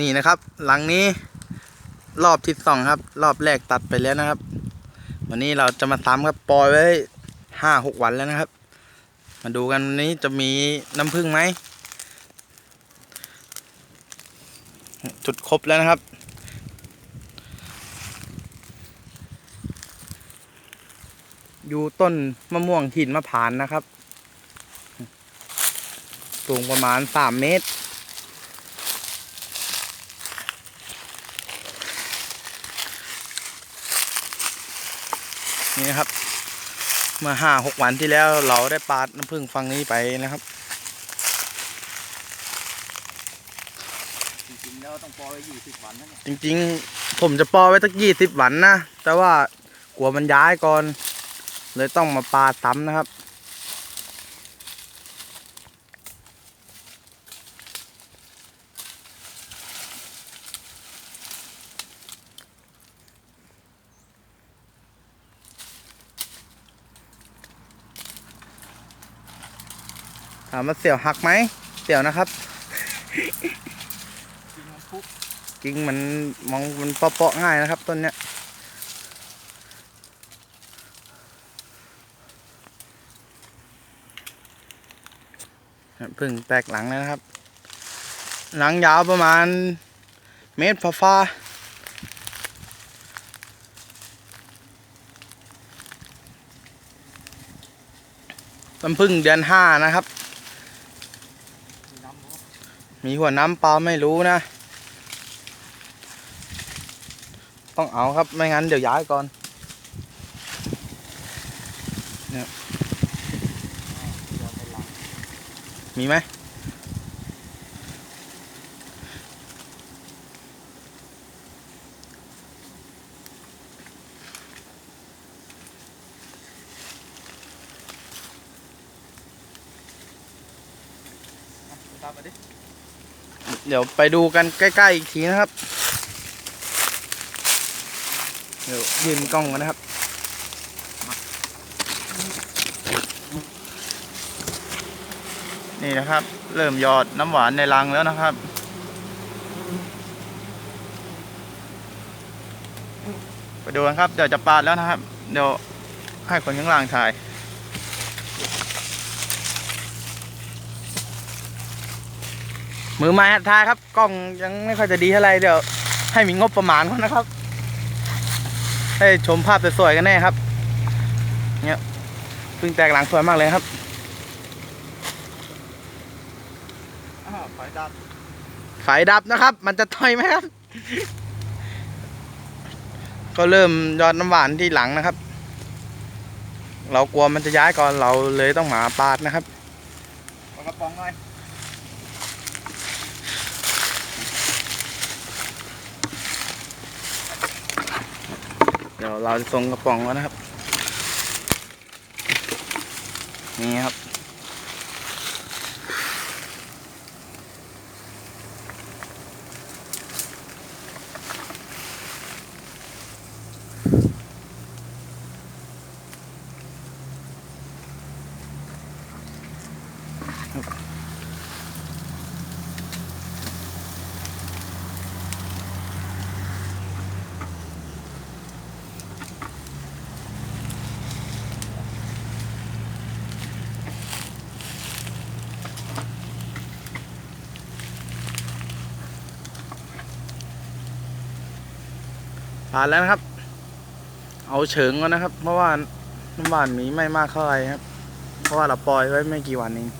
นี่นะครับ หลังนี้รอบที่สองครับ รอบแรกตัดไปแล้วนะครับ วันนี้เราจะมาซ้ำครับปล่อยไว้ห้าหกวันแล้วนะครับ มาดูกันวันนี้จะมีน้ำผึ้งไหมจุดครบแล้วนะครับ อยู่ต้นมะม่วงหินมะผานนะครับ สูงประมาณสามเมตร นี่นะครับ เมื่อห้าหกวันที่แล้วเราได้ปาดน้ำผึ้งฟังนี้ไปนะครับจริงๆแล้วต้องปล่อยไว้ยี่สิบวันนะเนี่ยจริงๆ ผมจะปอไว้สักยี่สิบวันนะ แต่ว่ากลัวมันย้ายก่อน เลยต้องมาปาดซ้ำนะครับ ถามว่าเสี่ยวหักไหมเสี่ยวนะครับจริงมันพุกจริงมันมองมันเปาะๆง่ายนะครับต้นเนี้ยพึ่งแตกหลังแล้วนะครับ หลังยาวประมาณเมตรฟ้าๆลำพึ่งเดือนห้านะครับ มีหัวน้ำปลาไม่รู้นะ ต้องเอาครับไม่งั้นเดี๋ยวย้ายก่อนเดี๋ยมีไหมอะไปตามมาดิ เดี๋ยวไปดูกันใกล้ ๆ อีกทีนะครับ เดี๋ยวยืนกล้องกันนะครับ นี่นะครับ เริ่มหยอดน้ำหวานในรังแล้วนะครับไปดูกันครับ เดี๋ยวจะปาดแล้วนะครับ เดี๋ยวให้คนข้างล่างถ่าย มือไม้หัดท้ายครับ กล้องยังไม่ค่อยจะดีเท่าไรเดี๋ยว ให้มีงบประมาณก่อนนะครับ ให้ชมภาพสวยๆกันแน่ครับ เนี่ยพิ่งแตกหลังสวยมากเลยครับไฟดับไฟดับนะครับ มันจะต่อยไหมครับ ก็เริ่มยอดน้ำหวานที่หลังนะครับ เรากลัวมันจะย้ายก่อนเราเลยต้องหมาปาดนะครับเอากระป๋องหน่อย เดี๋ยวเราจะทรงกระป๋องก่อนนะครับ นี่ครับ ผ่านแล้วนะครับ เอาเฉิงก่อนนะครับ เพราะว่าน้ำหวานมีไม่มากเท่าไหร่ครับ เพราะว่าเราปล่อยไว้ไม่กี่วันเอง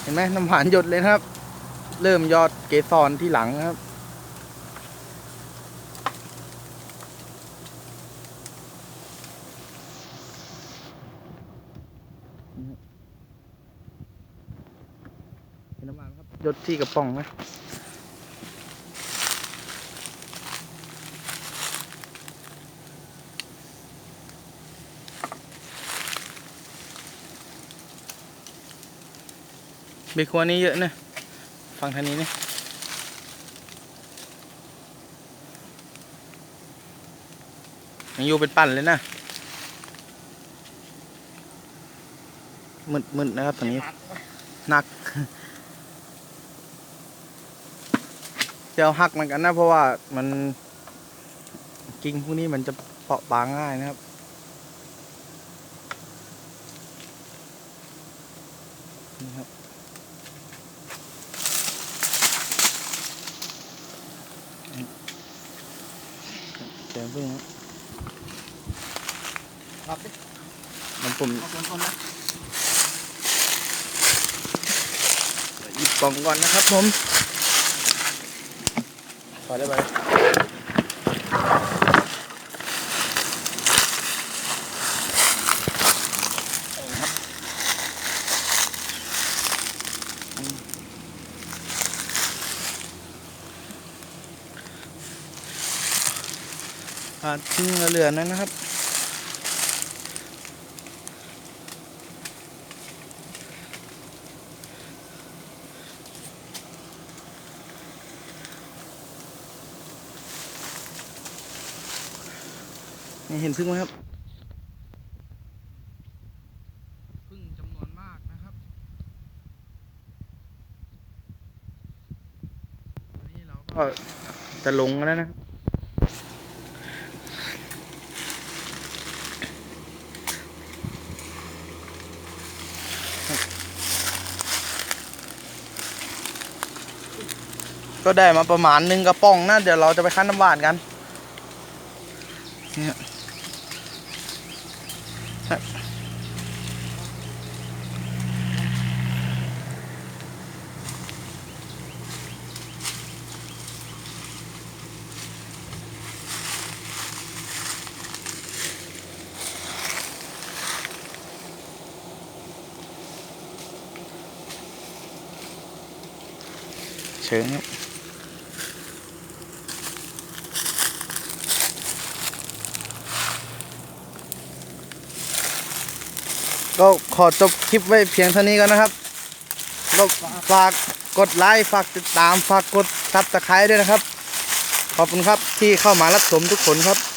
เห็นไหมน้ำหวานหยดเลยครับ เริ่มยอดเกสรที่หลังครับเห็นน้ำหวานครับห ยดที่กระป๋องนะเบครัวนี้เยอะนะฟังทางนี้นี่ยังอยู่เป็นปั่นเลยนะมึดมึดนะครับตรงนี้พัดหนัก เจ้าหักเหมือนกันนะเพราะว่ามันกิ่งพวกนี้มันจะเปราะบางง่ายนะครับ นี่ครับเสียงพึ่งครับรับดิมันผมเอาต้นๆนะหยิบกล่องก่อนนะครับผมพ อได้ไหมอ่าทิ้งเหลือนั้นนะครับ นี่เห็นพึ่งไหมครับพึ่งจำนวนมากนะครับอันนี้เราก็จะลงกันแล้วนะครับก็ได้มาประมาณหนึ่งกระป๋องนะเดี๋ยวเราจะไปคั้นน้ำหวานกันเนี่ย เชิงครับก็ขอจบคลิปไว้เพียงเท่านี้กันนะครับก็ฝากกดไลค์ ฝากติดตาม ฝากกดซับสไครต์ด้วยนะครับ ขอบคุณครับที่เข้ามารับชมทุกคนครับ